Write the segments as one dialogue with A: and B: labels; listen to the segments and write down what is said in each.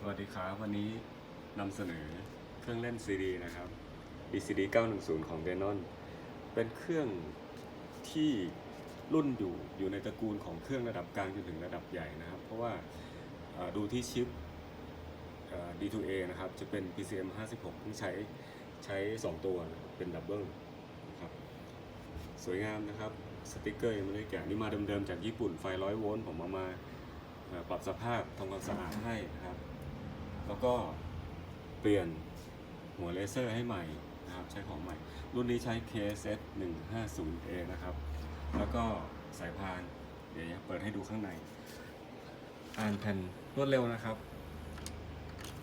A: สวัสดีครับวันนี้นำเสนอเครื่องเล่นซีดีนะครับ BCD 910 ของ Denon เป็นเครื่องที่รุ่นอยู่อยู่ในตระกูลของเครื่องระดับกลางจนถึงระดับใหญ่นะครับ เพราะว่าดูที่ชิป D2A นะครับ จะเป็น PCM 56ที่ใช้ใช้ 2 ตัวนะเป็นดับเบิลนะครับสวยงามนะครับ สติกเกอร์ยังไม่ได้แกะนี่มาเดิมๆจากญี่ปุ่นไฟ100โวลต์ผมเอามาปรับสภาพทำความสะอาดให้นะครับ แล้วก็เปลี่ยนหัวเลเซอร์ให้ใหม่นะครับใช้ของใหม่ รุ่นนี้ใช้ KSS 150A นะครับ แล้วก็สายพาน เดี๋ยวเปิดให้ดูข้างใน อ่านแผ่นรวดเร็วนะครับ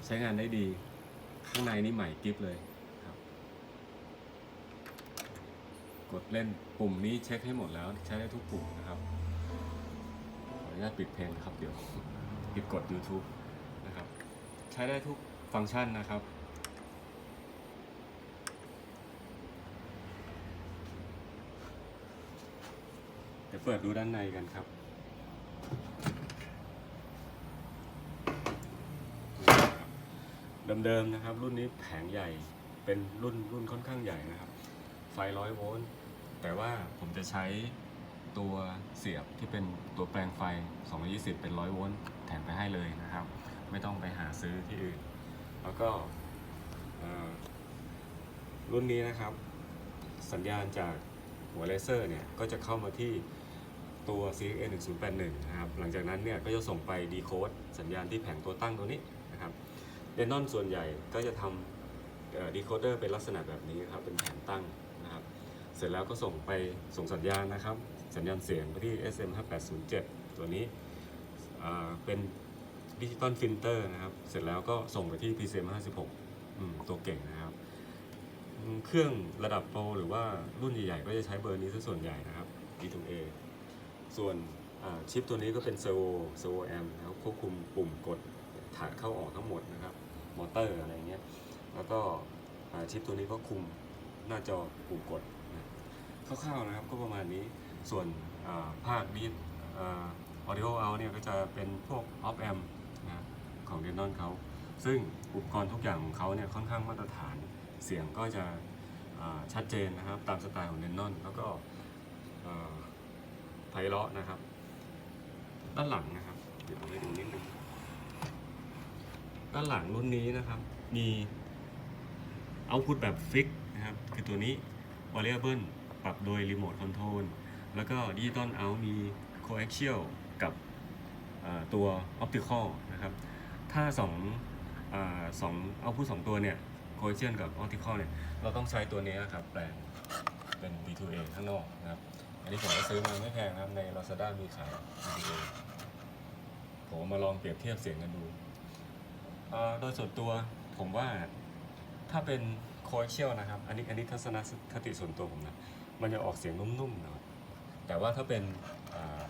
A: ใช้งานได้ดี ข้างในนี่ใหม่กิฟเลยครับกดเล่นปุ่มนี้เช็คให้หมดแล้วใช้ได้ทุกปุ่มนะครับ ขออนุญาตปิดเพลงครับเดี๋ยวปิดกด YouTube ใช้ได้ทุกฟังก์ชันนะครับ เดี๋ยวเปิดดูด้านในกันครับ เดิมๆนะครับ รุ่นนี้แผงใหญ่เป็นรุ่นรุ่นค่อนข้างใหญ่นะครับ ไฟร้อยโวลต์แต่ว่าผมจะใช้ตัวเสียบที่เป็นตัวแปลงไฟ 220 เป็น 100 โวลต์แถมไปให้เลยนะครับ ไม่ต้องไปหาซื้อที่อื่น แล้วก็รุ่นนี้นะครับ สัญญาณจากหัวเลเซอร์เนี่ยก็จะเข้ามาที่ตัว CXA 1081นะครับ หลังจากนั้นเนี่ยก็จะส่งไปดีโคดสัญญาณที่แผงตัวตั้งตัวนี้นะครับเดนนอนส่วนใหญ่ก็จะทำดีโคเดอร์เป็นลักษณะแบบนี้ครับ เป็นแผงตั้งนะครับ เสร็จแล้วก็ส่งไปส่งสัญญาณนะครับ สัญญาณเสียงไปที่ SM 5807 ตัวนี้เป็น ดิจิตอลฟิลเตอร์นะครับ เสร็จแล้วก็ส่งไปที่ PCM 56ตัวเก่งนะครับ เครื่องระดับโปรหรือว่ารุ่นใหญ่ๆ ก็จะใช้เบอร์นี้ซะส่วนใหญ่นะครับ D2A ส่วนชิปตัวนี้ก็เป็นเซอร์โวเซอร์โวแอมนะครับควบคุมปุ่มกดถ่ายเข้าออกทั้งหมดนะครับ มอเตอร์อะไรเงี้ย แล้วก็ชิปตัวนี้ก็คุมหน้าจอปุ่มกดคร่าวๆนะครับก็ประมาณนี้ ส่วนภาคดีออดิโอเอาเนี่ยก็จะเป็นพวกออฟแอม ของเดนนอนเขาซึ่งอุปกรณ์ทุกอย่างของเขาเนี่ยค่อนข้างมาตรฐานเสียงก็จะชัดเจนนะครับตามสไตล์ของเดนนอนแล้วก็ไพเราะนะครับ ด้านหลังนะครับ เดี๋ยวผมให้ดูนิดนึงด้านหลังรุ่นนี้นะครับมีเอาพุตแบบฟิกนะครับคือตัวนี้ variable ปรับโดยรีโมทคอนโทรลแล้วก็ดิจิตอลเอามี coaxial กับตัว optical นะครับ ถ้าสองอสองเอาพุตสองตัวเนี่ย coaxial กับ optical เนี่ยเราต้องใช้ตัวนี้ครับแปลงเป็น D2A ข้างนอกนะครับ อันนี้ผมก็ซื้อมาไม่แพงนะครับ ใน Lazada มีขาย D2A ผมมาลองเปรียบเทียบเสียงกันดู โดยส่วนตัวผมว่าถ้าเป็นโคเชียลนะครับ อันนี้อันนี้ทัศนคติส่วนตัวผมนะ มันจะออกเสียงนุ่มๆหน่อยแต่ว่าถ้าเป็น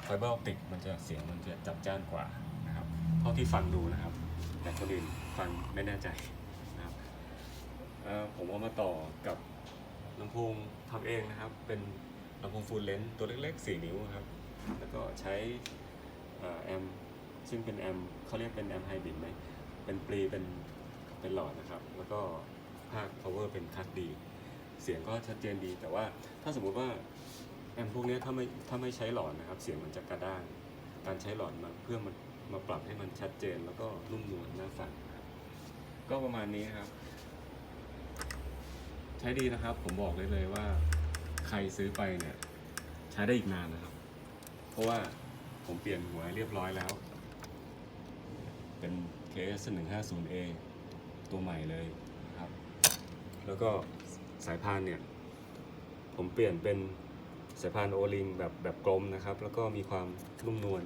A: ไฟเบอร์ออปติกมันจะเสียงมันจะจับจ้านกว่านะครับ เท่าที่ฟังดูนะครับ แต่คนอื่นฟังไม่แน่ใจนะครับผมเอามาต่อกับลำโพงทำเองนะครับ เป็นลำโพงฟูลเลนส์ตัวเล็กๆ 4 นิ้วครับ แล้วก็ใช้แอมซึ่งเป็นแอมเขาเรียกเป็นแอมไฮบริดไหม เป็นปรีเป็นเป็นหลอดนะครับ แล้วก็ภาค power เป็นคัดดี เสียงก็ชัดเจนดี แต่ว่าถ้าสมมุติว่าแอมพวกนี้ถ้าไม่ถ้าไม่ใช้หลอดนะครับ เสียงมันจะกระด้าง การใช้หลอดมาเพื่อมัน มาปรับให้มันชัดเจนแล้วก็นุ่มนวลน่าฟังก็ประมาณนี้ครับ ใช้ดีนะครับ ผมบอกเลยเลยว่า ใครซื้อไปเนี่ย ใช้ได้อีกนานนะครับ เพราะว่าผมเปลี่ยนหัวเรียบร้อยแล้ว เป็น KS 150A ตัวใหม่เลยนะครับ แล้วก็สายพานเนี่ย ผมเปลี่ยนเป็นสายพานโอลิงแบบแบบกลมนะครับ แล้วก็มีความนุ่มนวล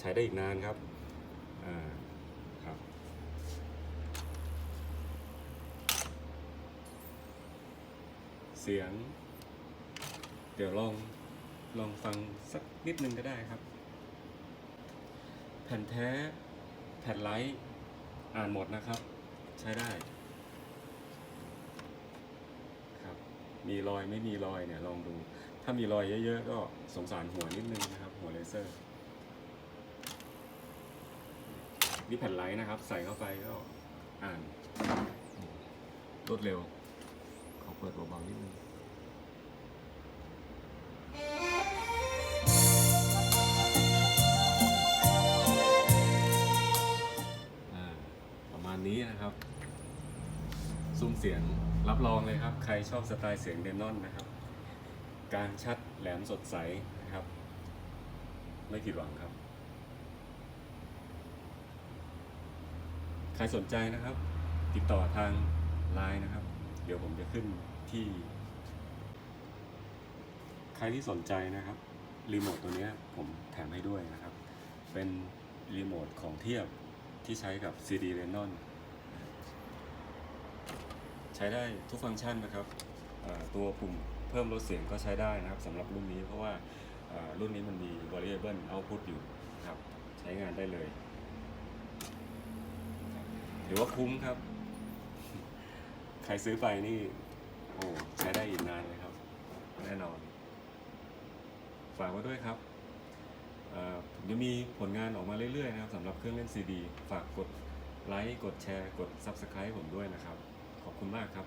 A: ใช้ได้อีกนานครับอ่าครับเสียง เดี๋ยวลองลองฟังสักนิดนึงก็ได้ครับ แผ่นแท้แผ่นไลท์อ่านหมดนะครับ ใช้ได้ครับมีรอยไม่มีรอยเนี่ยลองดู ถ้ามีรอยเยอะ ๆ ก็สงสารหัวนิดนึงนะครับ หัวเลเซอร์ นี่แผ่นไลท์นะครับ ใส่เข้าไปก็อ่านรวดเร็ว ขอเปิดเบาๆนิดนึงประมาณนี้นะครับ ซุ้มเสียงรับรองเลยครับ ใครชอบสไตล์เสียงเดนนอนนะครับ การชัดแหลมสดใสนะครับ ไม่ผิดหวังครับ ใครสนใจนะครับ ติดต่อทางไลน์นะครับ เดี๋ยวผมจะขึ้นที่ ใครที่สนใจนะครับรีโมทตัวนี้ผมแถมให้ด้วยนะครับ เป็นรีโมทของเทียบที่ใช้กับ CD r e n o n ใช้ได้ทุกฟังก์ชันนะครับ ตัวปุ่มเพิ่มลดเสียงก็ใช้ได้นะครับสำหรับรุ่นนี้เพราะว่ารุ่นนี้มันมี variable output อยู่ครับ ใช้งานได้เลย หรือว่าคุ้มครับ ใครซื้อไปนี่ โอ้ใช้ได้อีกนานเลยครับ แน่นอน ฝากไว้ด้วยครับอ่อผมจะมีผลงานออกมาเรื่อยๆนะครับสำหรับเครื่องเล่นซีดี ฝากกดไลค์ กดแชร์ กด Subscribe ผมด้วยนะครับ ขอบคุณมากครับ